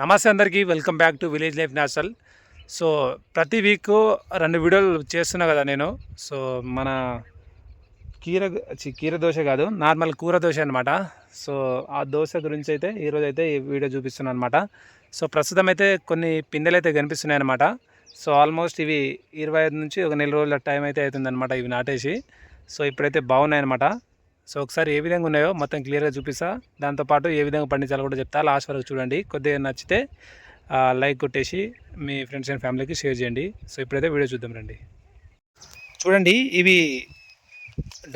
నమస్తే అందరికీ welcome back to village life national so ప్రతి వీక్ రెండు వీడియోలు చేస్తున్నా కదా నేను. సో మన కీర చి, కీర దోశ కాదు నార్మల్ కూర దోశ అనమాట సో ఆ దోశ గురించి అయితే ఈరోజు అయితే ఈ వీడియో చూపిస్తున్నాను అనమాట సో ప్రస్తుతం అయితే కొన్ని పిందెలు అయితే కనిపిస్తున్నాయి అనమాట సో ఆల్మోస్ట్ ఇవి ఇరవై ఐదు నుంచి ఒక నెల రోజుల టైం అయితే అవుతుందన్నమాట ఇవి నాటేసి. సో ఇప్పుడైతే బాగున్నాయి అనమాట సో ఒకసారి ఏ విధంగా ఉన్నాయో మొత్తం క్లియర్గా చూపిస్తా. దాంతోపాటు ఏ విధంగా పండించాలో కూడా చెప్తా. లాస్ట్ వరకు చూడండి. కొద్దిగా నచ్చితే లైక్ కొట్టేసి మీ ఫ్రెండ్స్ అండ్ ఫ్యామిలీకి షేర్ చేయండి. సో ఇప్పుడైతే వీడియో చూద్దాం రండి. చూడండి ఇవి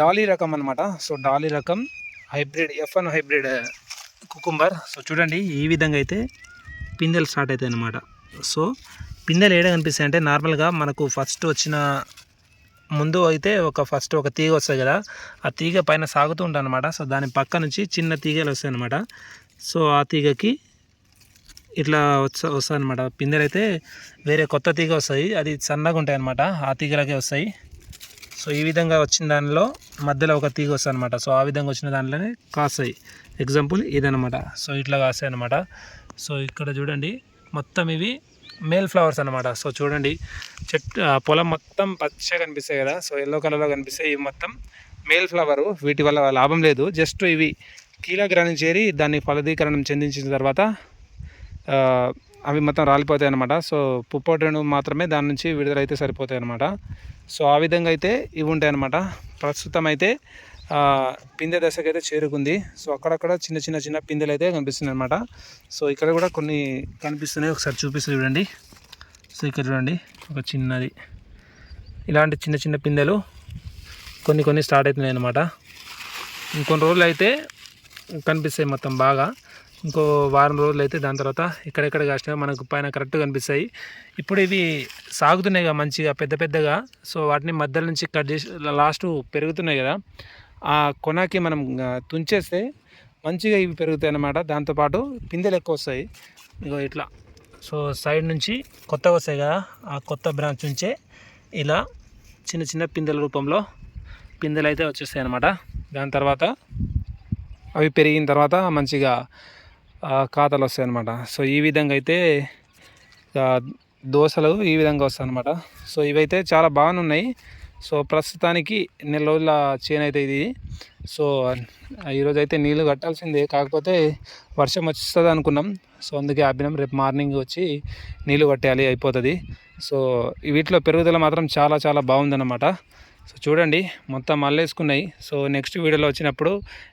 డాలీ రకం అనమాట సో డాలీ రకం hybrid F one hybrid cucumber. So చూడండి ఈ విధంగా అయితే పిందెలు స్టార్ట్ అవుతాయి అనమాట సో పిందెలు ఏడ కనిపిస్తాయి అంటే నార్మల్గా మనకు ఫస్ట్ వచ్చిన ముందు అయితే ఒక ఫస్ట్ ఒక తీగ వస్తుంది కదా ఆ తీగ పైన సాగుతూ ఉంటుంది అనమాట సో దాని పక్క నుంచి చిన్న తీగలు వస్తాయి అనమాట సో ఆ తీగకి ఇట్లా వస్తా వస్తాయి అనమాట పిందెలు అయితే వేరే కొత్త తీగ వస్తాయి. అది సన్నగా ఉంటాయి అనమాట ఆ తీగలకే వస్తాయి. సో ఈ విధంగా వచ్చిన దానిలో మధ్యలో ఒక తీగ వస్తుంది అనమాట సో ఆ విధంగా వచ్చిన దాంట్లోనే కాస్తాయి. ఎగ్జాంపుల్ ఇదనమాట సో ఇట్లా కాస్తాయి అనమాట సో ఇక్కడ చూడండి. మొత్తం ఇవి మేల్ ఫ్లవర్స్ అనమాట సో చూడండి చెట్టు పొలం మొత్తం పచ్చగా కనిపిస్తాయి కదా. సో ఎల్లో కలర్లో కనిపిస్తాయి ఇవి మొత్తం. మేల్ ఫ్లవరు వీటి వల్ల లాభం లేదు. జస్ట్ ఇవి కీలగ్రాన్ని చేరి దాన్ని ఫలదీకరణం చెందించిన తర్వాత అవి మొత్తం రాలిపోతాయి అనమాట సో పుప్పొటను మాత్రమే దాని నుంచి విడుదలైతే సరిపోతాయి అనమాట సో ఆ విధంగా అయితే ఇవి ఉంటాయి అనమాట ప్రస్తుతం అయితే పిందె దశకు అయితే చేరుకుంది. సో అక్కడక్కడ చిన్న చిన్న చిన్న పిందెలు అయితే కనిపిస్తున్నాయి అనమాట సో ఇక్కడ కూడా కొన్ని కనిపిస్తున్నాయి. ఒకసారి చూపిస్తుంది చూడండి. సో ఇక్కడ చూడండి. ఒక చిన్నది. ఇలాంటి చిన్న చిన్న పిందెలు కొన్ని కొన్ని స్టార్ట్ అవుతున్నాయి అనమాట ఇంకొన్ని రోజులు అయితే కనిపిస్తాయి మొత్తం బాగా. ఇంకో వారం రోజులు అయితే దాని తర్వాత ఎక్కడెక్కడ కాసినా మనకు పైన కరెక్ట్ కనిపిస్తాయి. ఇప్పుడు ఇవి సాగుతున్నాయి కదా మంచిగా పెద్ద పెద్దగా. సో వాటిని మధ్యలో నుంచి కట్ చేసి లాస్ట్ పెరుగుతున్నాయి కదా. ఆ కొనకి మనం తుంచేస్తే మంచిగా ఇవి పెరుగుతాయి అన్నమాట దాంతోపాటు పిందెలు ఎక్కువ వస్తాయి. ఇగో ఇట్లా. సో సైడ్ నుంచి కొత్తగా వస్తాయి కదా ఆ కొత్త బ్రాంచ్ నుంచే ఇలా చిన్న చిన్న పిందెల రూపంలో పిందెలు అయితే వచ్చేస్తాయి అన్నమాట. దాని తర్వాత అవి పెరిగిన తర్వాత మంచిగా కాతలు ఖాతాలు వస్తాయి అన్నమాట. సో ఈ విధంగా అయితే దోశలు ఈ విధంగా వస్తాయి అన్నమాట. సో ఇవైతే చాలా బాగానే ఉన్నాయి సో ప్రస్తుతానికి నెల రోజుల చేను అయితే ఇది. సో ఈరోజు అయితే నీళ్ళు కట్టాల్సిందే. కాకపోతే వర్షం వస్తుంది అనుకున్నాం. సో అందుకే ఆపినాం. రేపు మార్నింగ్ వచ్చి నీళ్ళు కట్టేయాలి అయిపోతుంది. సో వీటిలో పెరుగుదల మాత్రం చాలా చాలా బాగుందన్నమాట. సో చూడండి మొత్తం అల్లేసుకున్నాయి. సో నెక్స్ట్ వీడియోలో వచ్చినప్పుడు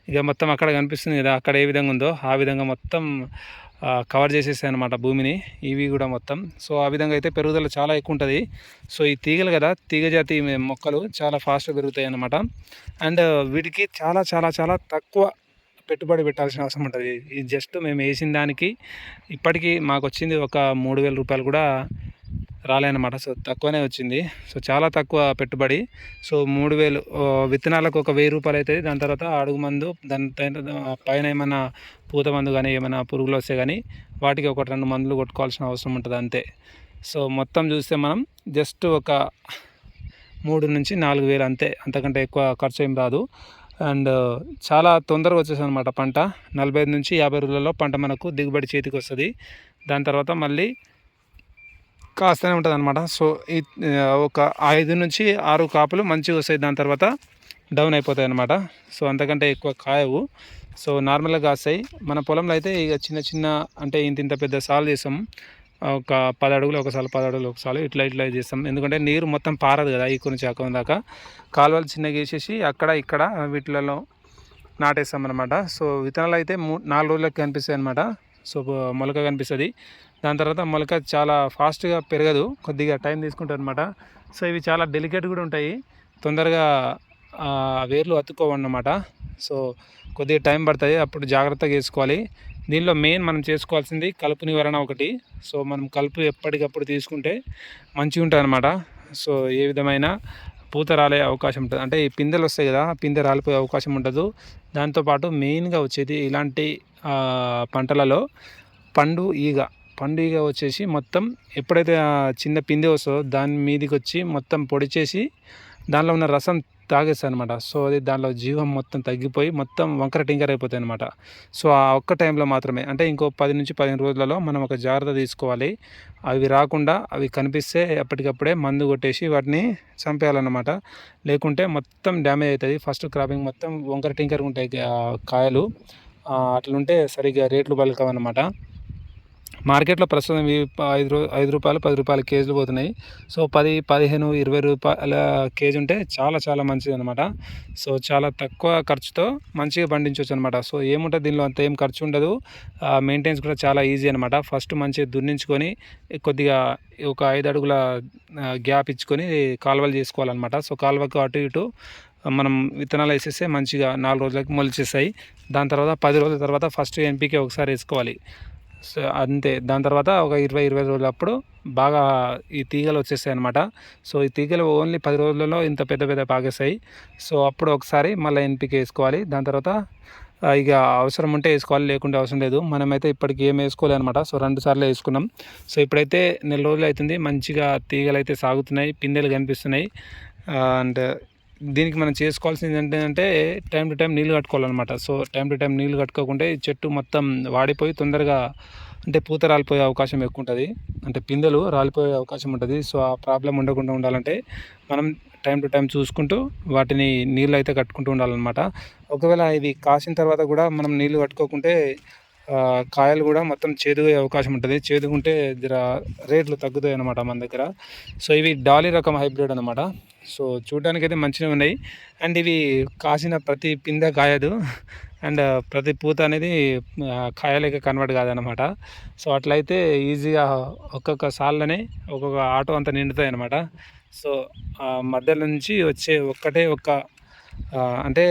ఇక మొత్తం అక్కడ కనిపిస్తుంది కదా అక్కడ ఏ విధంగా ఉందో. ఆ విధంగా మొత్తం కవర్ చేసేసాయి అనమాట భూమిని ఇవి కూడా మొత్తం. సో ఆ విధంగా అయితే పెరుగుదల చాలా ఎక్కువ ఉంటుంది. సో ఈ తీగలు కదా తీగ జాతి మొక్కలు చాలా ఫాస్ట్గా పెరుగుతాయి అన్నమాట అండ్ వీటికి చాలా చాలా చాలా తక్కువ పెట్టుబడి పెట్టాల్సిన అవసరం ఉంటుంది. ఇది జస్ట్ మేము వేసిన దానికి ఇప్పటికీ మాకు వచ్చింది ఒక మూడు వేల రూపాయలు కూడా రాలేనమాట సో తక్కువనే వచ్చింది. సో చాలా తక్కువ పెట్టుబడి. సో మూడు వేలు విత్తనాలకు ఒక వెయ్యి రూపాయలు అవుతుంది దాని తర్వాత అడుగు మందు దాని పైన- పైన ఏమైనా పూత మందు కానీ ఏమైనా పురుగులు వస్తే కానీ వాటికి ఒక రెండు మందులు కొట్టుకోవాల్సిన అవసరం ఉంటుంది అంతే. సో మొత్తం చూస్తే మనం జస్ట్ ఒక మూడు నుంచి నాలుగు వేలు అంతే. అంతకంటే ఎక్కువ ఖర్చు ఏం రాదు. అండ్ చాలా తొందరగా వచ్చేసనమాట అనమాట పంట. నలభై ఐదు నుంచి యాభై రోజులలో పంట మనకు దిగుబడి చేతికి వస్తుంది. దాని తర్వాత మళ్ళీ కాస్తూనే ఉంటుంది అనమాట సో ఈ ఒక ఐదు నుంచి ఆరు కాపులు మంచిగా వస్తాయి. దాని తర్వాత డౌన్ అయిపోతాయి అనమాట సో అంతకంటే ఎక్కువ కాయవు. సో నార్మల్గా కాస్తాయి. మన పొలంలో అయితే ఇక చిన్న చిన్న అంటే ఇంత ఇంత పెద్ద సాలు చేస్తాం. ఒక పది అడుగులు ఒకసారి పది అడుగులు ఒకసారి ఇట్లా ఇట్లా చేస్తాం. ఎందుకంటే నీరు మొత్తం పారదు కదా ఈ నుంచి అక్కడ దాకా. కాలువలు చిన్నగా వేసేసి అక్కడ ఇక్కడ వీటిలలో నాటేస్తాం అనమాట సో విత్తనాలు అయితే మూ నాలుగు రోజులకు కనిపిస్తాయి అనమాట సో మొలక కనిపిస్తుంది. దాని తర్వాత మొలక చాలా ఫాస్ట్గా పెరగదు కొద్దిగా టైం తీసుకుంటుంది అనమాట సో ఇవి చాలా డెలికేట్ కూడా ఉంటాయి. తొందరగా వేర్లు అతుక్కోవన్నమాట. సో కొద్దిగా టైం పడుతుంది అప్పుడు జాగ్రత్తగా వేసుకోవాలి. దీనిలో మెయిన్ మనం చేసుకోవాల్సింది కలుపు నివారణ ఒకటి. సో మనం కలుపు ఎప్పటికప్పుడు తీసుకుంటే మంచిగా ఉంటుంది అనమాట సో ఏ విధమైన పూత రాలే అవకాశం ఉంటుంది. అంటే ఈ పిందెలు వస్తాయి కదా పిందె రాలిపోయే అవకాశం ఉండదు. దాంతోపాటు మెయిన్గా వచ్చేది ఇలాంటి పంటలలో పండు ఈగ. పండుగ వచ్చేసి మొత్తం ఎప్పుడైతే ఆ చిన్న పిందె వస్తుందో దాని మీదకి వచ్చి మొత్తం పొడి చేసి దానిలో ఉన్న రసం తాగేస్తాయి అనమాట సో అది దానిలో జీవం మొత్తం తగ్గిపోయి మొత్తం వంకర టింకర్ అయిపోతాయి అనమాట సో ఆ ఒక్క టైంలో మాత్రమే. అంటే ఇంకో పది నుంచి పదిహేను రోజులలో మనం ఒక జాగ్రత్త తీసుకోవాలి. అవి రాకుండా అవి కనిపిస్తే అప్పటికప్పుడే మందు కొట్టేసి వాటిని చంపేయాలన్నమాట. లేకుంటే మొత్తం డ్యామేజ్ అవుతుంది. ఫస్ట్ క్రాపింగ్ మొత్తం వంకర టింకర్ ఉంటాయి కాయలు. అట్లుంటే సరిగ్గా రేట్లు పలకవన్నమాట. మార్కెట్లో ప్రస్తుతం ఇవి ఐదు రూ ఐదు రూపాయలు పది రూపాయల కేజీలు పోతున్నాయి. సో పది పదిహేను ఇరవై రూపాయల కేజీ ఉంటే చాలా చాలా మంచిది అనమాట సో చాలా తక్కువ ఖర్చుతో మంచిగా పండించవచ్చు అనమాట సో ఏముంటుంది దీనిలో అంత ఏం ఖర్చు ఉండదు. మెయింటెన్స్ కూడా చాలా ఈజీ అనమాట ఫస్ట్ మంచిగా దున్నించుకొని కొద్దిగా ఒక ఐదు అడుగుల గ్యాప్ ఇచ్చుకొని కాలువలు చేసుకోవాలన్నమాట. సో కాలువకు అటు ఇటు మనం విత్తనాలు వేసేస్తే మంచిగా నాలుగు రోజులకి మొలిచేస్తాయి. దాని తర్వాత పది రోజుల తర్వాత ఫస్ట్ ఎన్పికే ఒకసారి వేసుకోవాలి. అంతే. దాని తర్వాత ఒక ఇరవై ఇరవై రోజులప్పుడు బాగా ఈ తీగలు వచ్చేస్తాయి అనమాట సో ఈ తీగలు ఓన్లీ పది రోజులలో ఇంత పెద్ద పెద్ద పాకేస్తాయి సో అప్పుడు ఒకసారి మళ్ళీ ఎన్పికి వేసుకోవాలి. దాని తర్వాత ఇక అవసరం ఉంటే వేసుకోవాలి లేకుంటే అవసరం లేదు. మనమైతే ఇప్పటికి ఏం వేసుకోవాలి అనమాట సో రెండు సార్లు వేసుకున్నాం. సో ఇప్పుడైతే నెల రోజులు అవుతుంది. మంచిగా తీగలు అయితే సాగుతున్నాయి పిందెలు కనిపిస్తున్నాయి. అండ్ దీనికి మనం చేసుకోవాల్సింది ఏంటంటే టైం టు టైం నీళ్ళు కట్టుకోవాలన్నమాట. సో టైం టు టైం నీళ్ళు కట్టుకోకుంటే చెట్టు మొత్తం వాడిపోయి తొందరగా అంటే పూత రాలిపోయే అవకాశం ఎక్కువ ఉంటుంది అంటే పిందెలు రాలిపోయే అవకాశం ఉంటుంది. సో ఆ ప్రాబ్లం ఉండకుండా ఉండాలంటే మనం టైం టు టైం చూసుకుంటూ వాటిని నీళ్ళు అయితే కట్టుకుంటూ ఉండాలన్నమాట. ఒకవేళ ఇవి కాసిన తర్వాత కూడా మనం నీళ్ళు కట్టుకోకుంటే కాయలు కూడా మొత్తం చేదుగే అవకాశం ఉంటుంది. చేదుకుంటే జర రేట్లు తగ్గుతాయి అన్నమాట మన దగ్గర. సో ఇవి డాలీ రకం హైబ్రిడ్ అనమాట సో చూడడానికి అయితే మంచిగా ఉన్నాయి. అండ్ ఇవి కాసిన ప్రతి పిందె కాయదు. అండ్ ప్రతి పూత అనేది కాయలేక కన్వర్ట్ కాదనమాట సో అట్లయితే ఈజీగా ఒక్కొక్క సార్లనే ఒక్కొక్క ఆటో అంతా నిండుతాయి అనమాట సో మధ్యలో నుంచి వచ్చే ఒక్కటే ఒక్క అంటే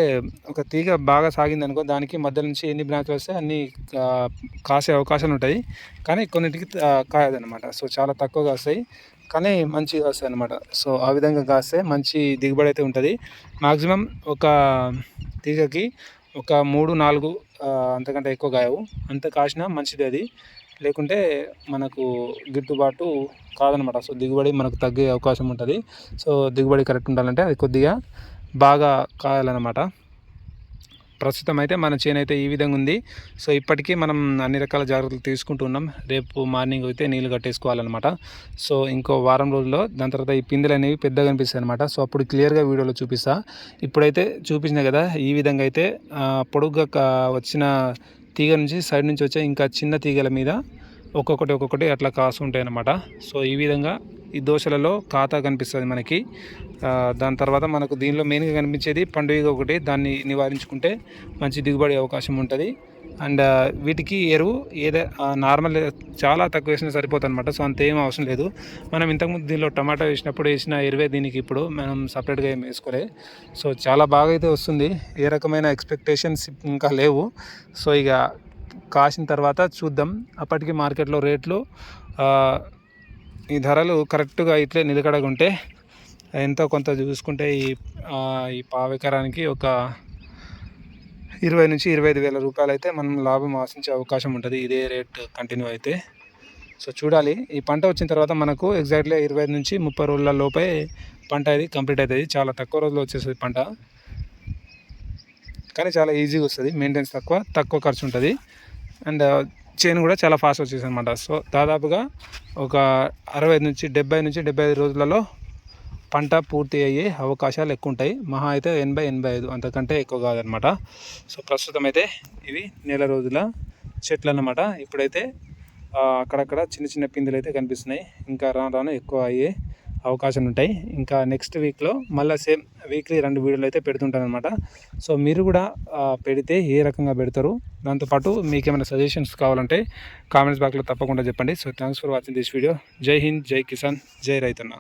ఒక తీగ బాగా సాగింది అనుకో దానికి మధ్య నుంచి ఎన్ని బ్రాంచ్లు వస్తే అన్ని కాసే అవకాశాలు ఉంటాయి. కానీ కొన్నిటికి కాయదనమాట సో చాలా తక్కువగా వస్తాయి. కానీ మంచిగా కాస్తాయి అనమాట సో ఆ విధంగా కాస్తే మంచి దిగుబడి అయితే ఉంటుంది. మ్యాక్సిమం ఒక తీగకి ఒక మూడు నాలుగు అంతకంటే ఎక్కువ కాయవు అంత కాసినా మంచిది అది. లేకుంటే మనకు గిట్టుబాటు కాదనమాట సో దిగుబడి మనకు తగ్గే అవకాశం ఉంటుంది. సో దిగుబడి కరెక్ట్ ఉండాలంటే అది కొద్దిగా బాగా కాయాలన్నమాట. ప్రస్తుతం అయితే మన చేను అయితే ఈ విధంగా ఉంది. సో ఇప్పటికీ మనం అన్ని రకాల జాగ్రత్తలు తీసుకుంటూ ఉన్నాం. రేపు మార్నింగ్ అయితే నీళ్ళు కట్టేసుకోవాలన్నమాట. సో ఇంకో వారం రోజుల్లో దాని తర్వాత ఈ పిందెలు అనేవి పెద్దగా కనిపిస్తాయి అనమాట సో అప్పుడు క్లియర్గా వీడియోలో చూపిస్తా. ఇప్పుడైతే చూపించిన కదా ఈ విధంగా అయితే పొడుగ్గా వచ్చిన తీగ నుంచి సైడ్ నుంచి వచ్చే ఇంకా చిన్న తీగల మీద ఒక్కొక్కటి ఒక్కొక్కటి అట్లా కాస్తుంటాయి అన్నమాట సో ఈ విధంగా ఈ దోశలలో ఖాతా కనిపిస్తుంది మనకి. దాని తర్వాత మనకు దీనిలో మెయిన్గా కనిపించేది పండుగ ఒకటి దాన్ని నివారించుకుంటే మంచి దిగుబడి అవకాశం ఉంటుంది. అండ్ వీటికి ఎరువు ఏదో నార్మల్ చాలా తక్కువ వేసినా సరిపోతుంది అనమాట సో అంత ఏం అవసరం లేదు. మనం ఇంతకుముందు దీనిలో టమాటా వేసినప్పుడు వేసిన ఎరువే దీనికి ఇప్పుడు మనం సపరేట్గా ఏం వేసుకోలే. సో చాలా బాగా అయితే వస్తుంది. ఏ రకమైన ఎక్స్పెక్టేషన్స్ ఇంకా లేవు. సో ఇక కాసిన తర్వాత చూద్దాం. అప్పటికి మార్కెట్లో రేట్లు ఈ ధరలు కరెక్ట్గా ఇట్లే నిలకడగా ఉంటే ఎంతో కొంత చూసుకుంటే ఈ ఈ పావెకరానికి ఒక ఇరవై నుంచి ఇరవై ఐదు వేల రూపాయలు అయితే మనం లాభం ఆశించే అవకాశం ఉంటుంది. ఇదే రేట్ కంటిన్యూ అయితే. సో చూడాలి. ఈ పంట వచ్చిన తర్వాత మనకు ఎగ్జాక్ట్లీ ఇరవై ఐదు నుంచి ముప్పై రోజుల లోపే పంట అది కంప్లీట్ అవుతుంది చాలా తక్కువ రోజులు వచ్చేస్తుంది పంట. కానీ చాలా ఈజీగా వస్తుంది. మెయింటెనెన్స్ తక్కువ తక్కువ ఖర్చు ఉంటుంది. అండ్ చైన్ కూడా చాలా ఫాస్ట్ వచ్చేసి అనమాట సో దాదాపుగా ఒక అరవై నుంచి డెబ్బై నుంచి డెబ్బై ఐదు రోజులలో పంట పూర్తి అయ్యే అవకాశాలు ఎక్కువ ఉంటాయి. మహా అయితే ఎనభై ఎనభై ఐదు అంతకంటే ఎక్కువ కాదనమాట సో ప్రస్తుతం అయితే ఇవి నెల రోజుల చెట్లు అన్నమాట. ఇప్పుడైతే అక్కడక్కడ చిన్న చిన్న పిందులు అయితే కనిపిస్తున్నాయి. ఇంకా రాను రాను ఎక్కువ అయ్యే అవకాశాలు ఉంటాయి ఇంకా నెక్స్ట్ వీక్లో మళ్ళీ సేమ్ వీక్లీ రెండు వీడియోలు అయితే పెడుతుంటాను అనమాట సో మీరు కూడా పెడితే ఏ రకంగా పెడతారు? దాంతోపాటు మీకు ఏమైనా సజెషన్స్ కావాలంటే కామెంట్స్ బాక్లో తప్పకుండా చెప్పండి. So thanks for watching this video జై హింద్ జై కిసాన్ జై రైతన్న